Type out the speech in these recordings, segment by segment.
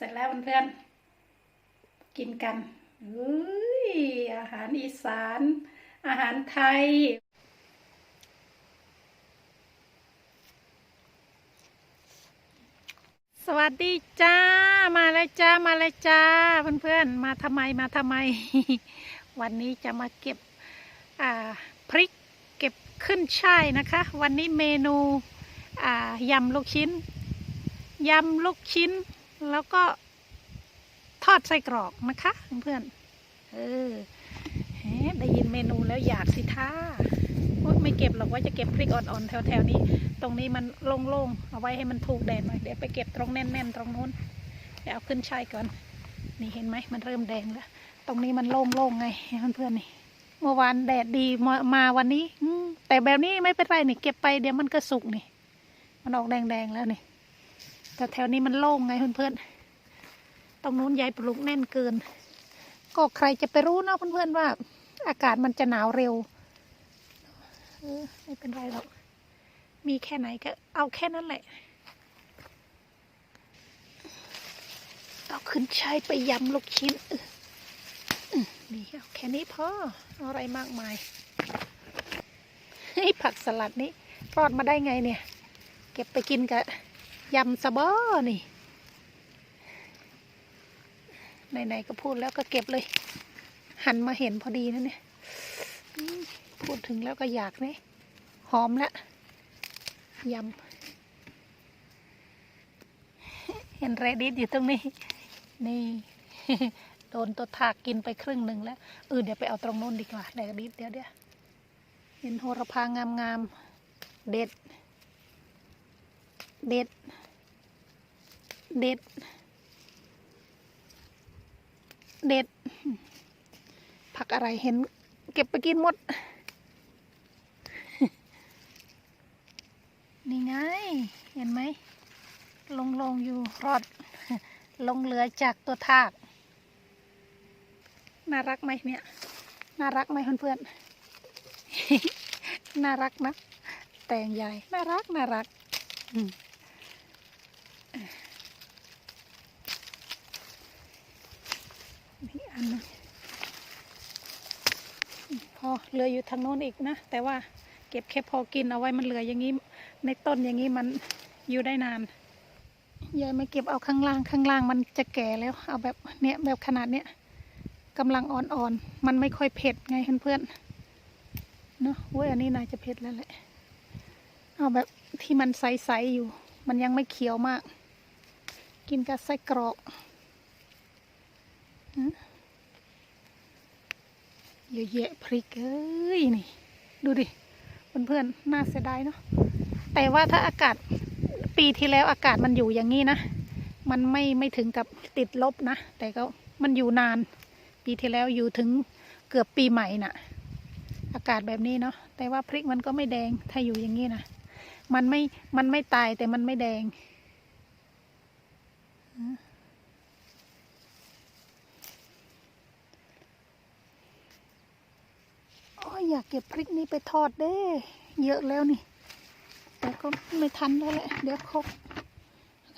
เสร็จแล้วเพื่อนๆกินกันอุ้ยอาหารอีสาน อาหารไทย สวัสดีจ้า มาแล้วจ้า มาแล้วจ้า เพื่อนๆ มาทำไม มาทำไม วันนี้จะมาเก็บอ่าพริกเก็บขึ้นช่ายนะคะ วันนี้เมนูอ่ายำลูกชิ้น ยำลูกชิ้น แล้วก็ทอดไส้กรอกนะคะเพื่อนๆเออได้ยินเมนูแล้วอยากสิท่าโอ๊ยไม่เก็บหรอกว่าจะเก็บพริกอ่อนๆแถวๆนี้ ตรงนี้มันโล่งๆเอาไว้ให้มันถูกแดดหน่อยเดี๋ยวไปเก็บตรงแน่นๆตรงนู้นเดี๋ยวเอาขึ้นช่ายก่อน นี่เห็นไหมมันเริ่มแดงแล้วตรงนี้มันโล่งๆไงเพื่อนๆนี่เมื่อวานแดดดีมามาวันนี้อืแต่แบบนี้ไม่เป็นไรนี่เก็บไปเดี๋ยวมันก็สุกนี่ มันออกแดงๆแล้วนี่ แต่แถวนี้มันโล่งไงเพื่อนๆ ตรงนู้นยายปลูกแน่นเกิน ก็ใครจะไปรู้เนาะเพื่อนๆว่า อากาศมันจะหนาวเร็วเออไม่เป็นไรหรอก มีแค่ไหนก็เอาแค่นั้นแหละ เอาขึ้นใช้ไปยำลูกชิ้นออเอนี่เอาแค่นี้พอออะไรมากมายเฮ้ยผักสลัดนี้รอดมาได้ไงเนี่ย เก็บไปกินกับ ยำสะบอนี่ไหนๆก็พูดแล้วก็เก็บเลย หันมาเห็นพอดีนะเนี่ยพูดถึงแล้วก็อยากเนี่ยหอมล้วยำเห็นเรดิตอยู่ตรงนี้ นี่ โดนตัวถากกินไปครึ่งหนึ่งแล้วเออเดี๋ยวไปเอาตรงโน้นดีกว่าเรดิตเดี๋ยวเดี๋ยวเห็นโหระพางามๆเด็ด เด็ด เด็ด เด็ด ผักอะไรเห็น เก็บไปกินหมด นี่ไง เห็นไหม ลงลงอยู่รอด ลงเหลือจากตัวทาก น่ารักไหมเนี่ย น่ารักไหมเพื่อนๆ น่ารักนะ แตงใหญ่ น่ารัก น่ารักอืมนี่ อันนึงพอเหลืออยู่ทางโน้นอีกนะ แต่ว่าเก็บแค่พอกินเอาไว้มันเหลืออย่างนี้ ในต้นอย่างนี้มันอยู่ได้นานยายไม่เก็บเอาข้างล่างข้างล่างมันจะแก่แล้ว เอาแบบเนี้ยแบบขนาดเนี้ยกำลังอ่อนๆมันไม่ค่อยเผ็ดไงเพื่อนๆเนอะเว้ยอันนี้น่าจะเผ็ดแล้วแหละเอาแบบที่มันใสๆอยู่ มันยังไม่เขียวมาก กินกับไส้กรอกฮะเยอะแยะพริกเอ้ยนี่ ดูดิเพื่อนๆน่าเสียดายเนาะแต่ว่าถ้าอากาศปีที่แล้วอากาศมันอยู่อย่างนี้นะ มันไม่ไม่ถึงกับติดลบนะ แต่ก็มันอยู่นาน ปีที่แล้วอยู่ถึงเกือบปีใหม่น่ะ อากาศแบบนี้เนาะแต่ว่าพริกมันก็ไม่แดงถ้าอยู่อย่างนี้นะมันไม่มันไม่ตายแต่มันไม่แดง โอ้ ยอยากเก็บพริกนี้ไปทอดเด้ เยอะแล้วนี่ แต่ก็ไม่ทันแล้วแหละ เดี๋ยวครบ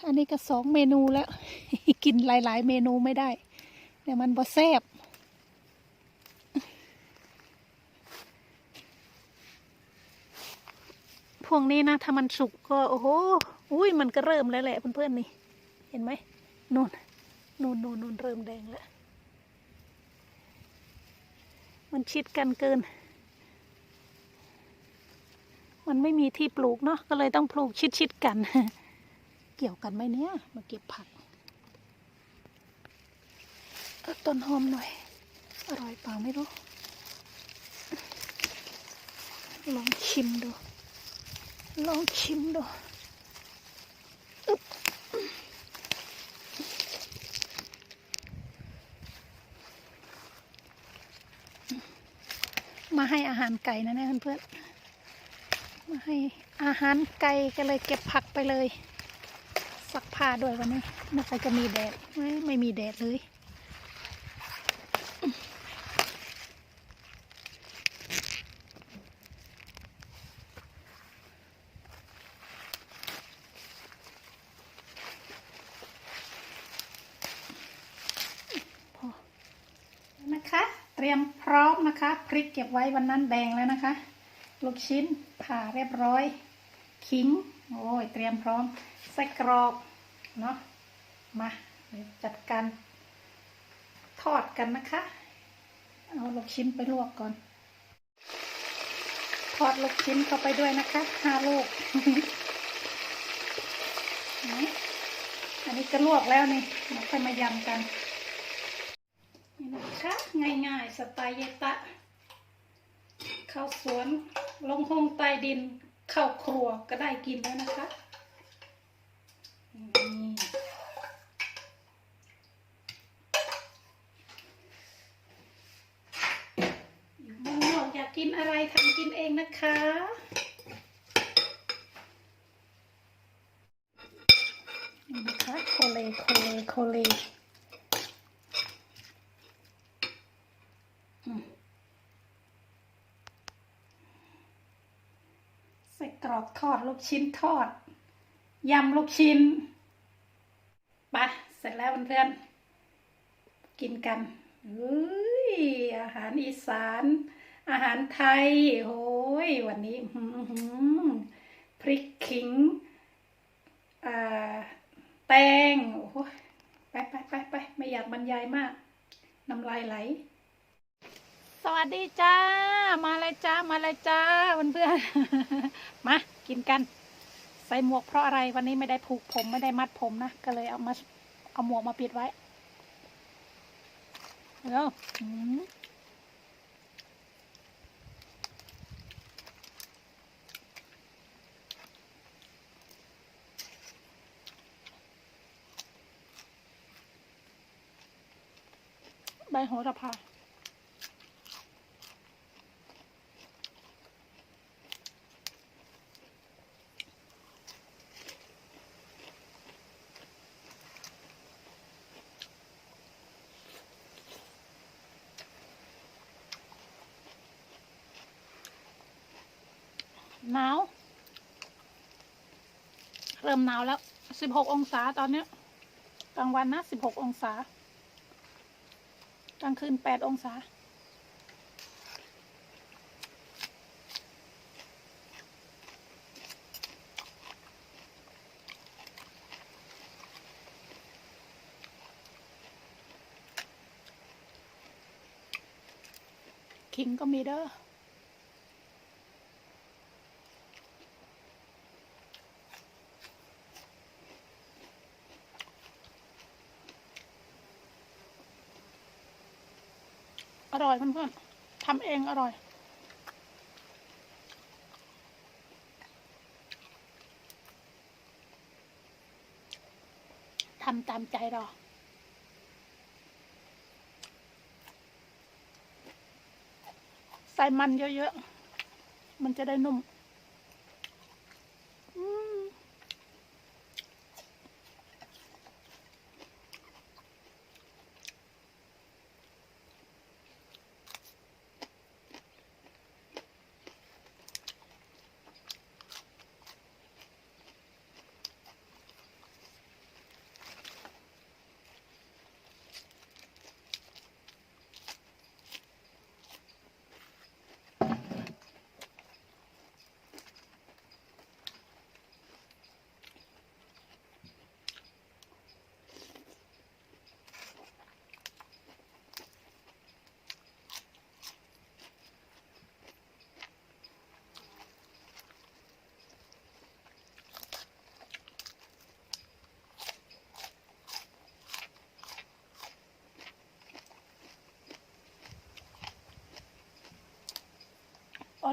อันนี้ก็สองเมนูแล้ว กินหลาย ๆ เมนูไม่ได้ เดี๋ยวมันบ่แซ่บพวกนี้นะ ถ้ามันสุกก็ โอ้โห อุ้ยมันก็เริ่มแล้วแหละเพื่อนๆนี่ เห็นไหมนู่นนู่นนู่นนู่นเริ่มแดงแล้วมันชิดกันเกิน มันไม่มีที่ปลูกเนาะก็เลยต้องปลูกชิดๆกัน เกี่ยวกันไหมเนี่ยมาเก็บผักต้นหอมหน่อย อร่อยเปล่าไม่รู้ ลองชิมดู ลองชิมดูมาให้อาหารไก่นะเนี่ยเพื่อนๆ มาให้อาหารไก่ก็เลยเก็บผักไปเลย สักผ้าด้วยวันนี้ไม่ค่อยจะมีแดดไม่ไม่มีแดดเลยนะคะ เตรียมพร้อมนะคะ พริกเก็บไว้วันนั้นแดงแล้วนะคะ ลูกชิ้น ผ่าเรียบร้อย ขิง โอ้ย เตรียมพร้อม ไส้กรอก เนาะ มา จัดการทอดกันนะคะ เอาลูกชิ้นไปลวกก่อน ทอดลูกชิ้นเข้าไปด้วยนะคะห้าลูกอันนี้ก็ลวกแล้วนี่เราค่อยมายำกัน นี่นะคะ ง่ายๆ สไตล์เยตะ ข้าวสวนลงห้องใต้ดินข้าวครัวก็ได้กินแล้วนะคะอยู่เมืองนอกอยากกินอะไรทำกินเองนะคะนี่นะคะโคเลโคเลโคเลอืมใส่กรอก ทอดลูกชิ้นทอดยำลูกชิ้นปะเสร็จแล้วเพื่อนๆกินกันเฮ้ยอาหารอีสาน อาหารไทยโอ้ยวันนี้พริกขิงแตงโอ้โหไปไปไปไปไม่อยากบรรยายมากน้ำลายไหล สวัสดีจ้า มาเลยจ้า มาเลยจ้าเพื่อนๆมา กินกัน ใส่หมวกเพราะอะไรวันนี้ไม่ได้ผูกผมไม่ได้มัดผมนะ ก็เลยเอามาเอาหมวกมาปิดไว้เร็วอืมใบโหระพา หนาว เริ่มหนาวแล้วสิบหกองศาตอนเนี้ยกลางวันนะสิบหกองศา กลางคืนแปดองศาคิงก็มีเด้อ ร่อยเพื่อนๆทำเองอร่อยทำตามใจเราใส่มันเยอะๆ มันจะได้นุ่ม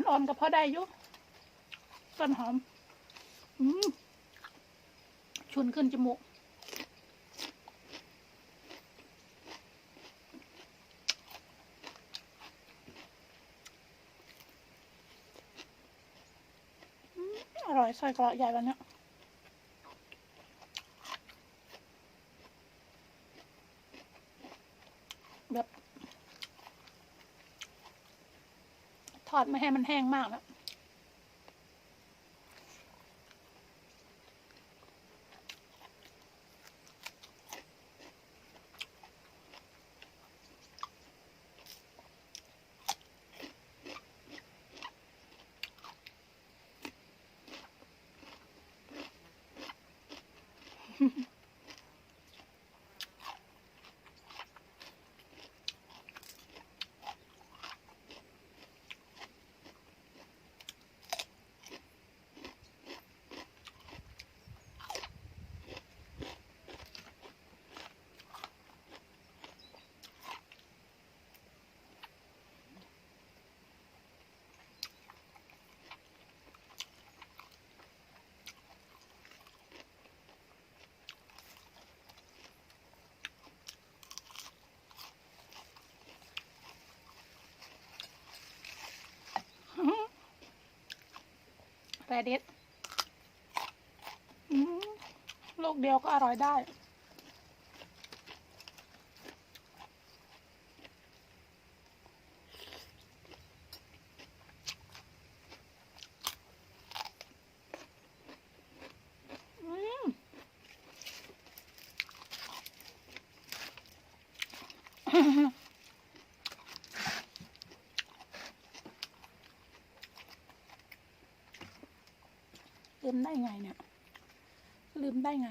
อ่อนๆก็พอได้อยู่ต้นหอม อืมชุนขึ้นจมูกอืมอร่อยไส้กรอกใหญ่วันเนี้ยแบบ ท อดไม่ให้มันแห้งมากแล้ว เด็ดลูกเดียวก็อร่อยได้อืม ลืม ได้ไงเนี่ย ลืมได้ไง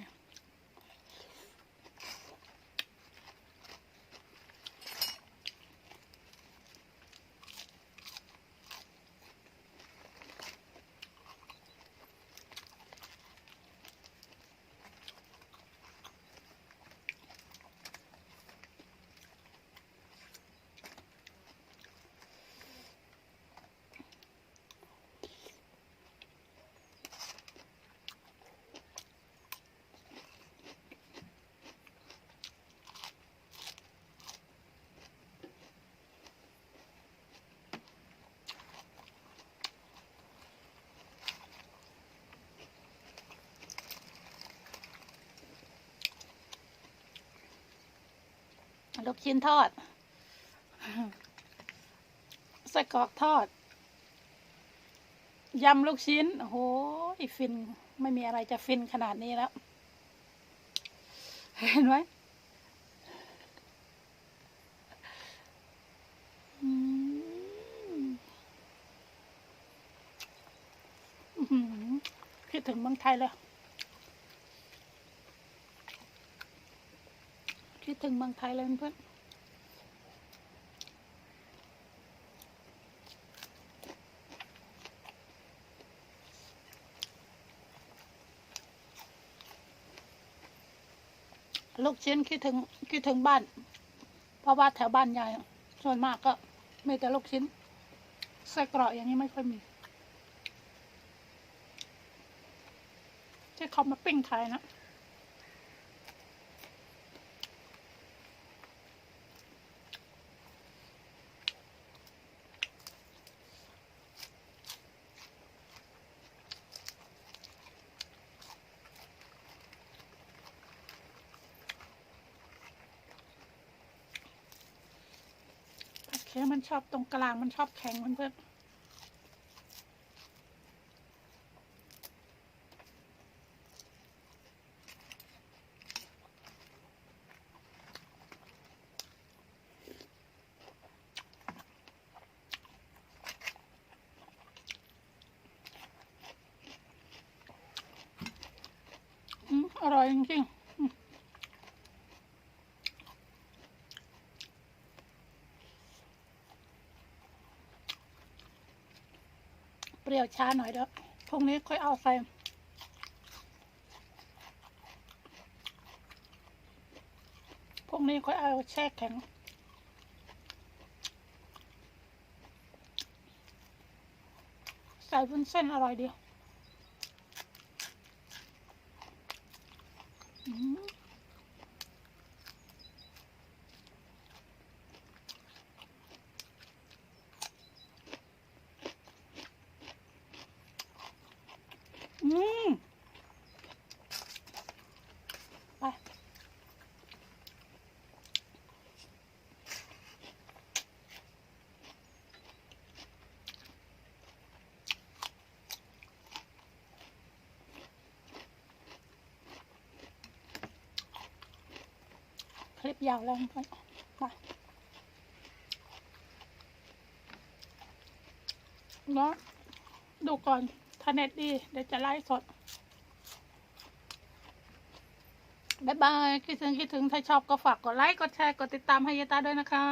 ลูกชิ้นทอดไส้กรอกทอดยำลูกชิ้นโอ้โหฟิน ไม่มีอะไรจะฟินขนาดนี้แล้ว เห็นไหมอืมอื้อหือคิดถึงเมืองไทยเลย คิด ถึงเมืองไทยเลยเพื่อนลูกชิ้นคิดถึงคิดถึงบ้าน เพราะว่าแถวบ้านยายส่วนมากก็มีแต่ลูกชิ้นไส้กรอกอย่างนี้ไม่ค่อยมีที่เขามาปิ้งขายนะ คมันชอบตรงกลางมันชอบแข็งเพื่อนๆอืมอร่อยจริงๆอืมเปรี้ ยวช้าหน่อยเด้อพรุ่งนี้ค่อยเอาใส่พรุ่งนี้ค่อยเอาแช่แข็ง ใส่วุ้นเส้นอร่อยดีอืมอืมไป คลิปยาวแล้วค่อนมาเนาะดูก่อนถ้าเน็ตดี เดี๋ยวจะไลฟ์สดบ๊ายบายคิดถึงคิดถึง ถ้าชอบก็ฝากกดไลค์ กดแชร์ กดติดตามให้ยาตาด้วยนะคะ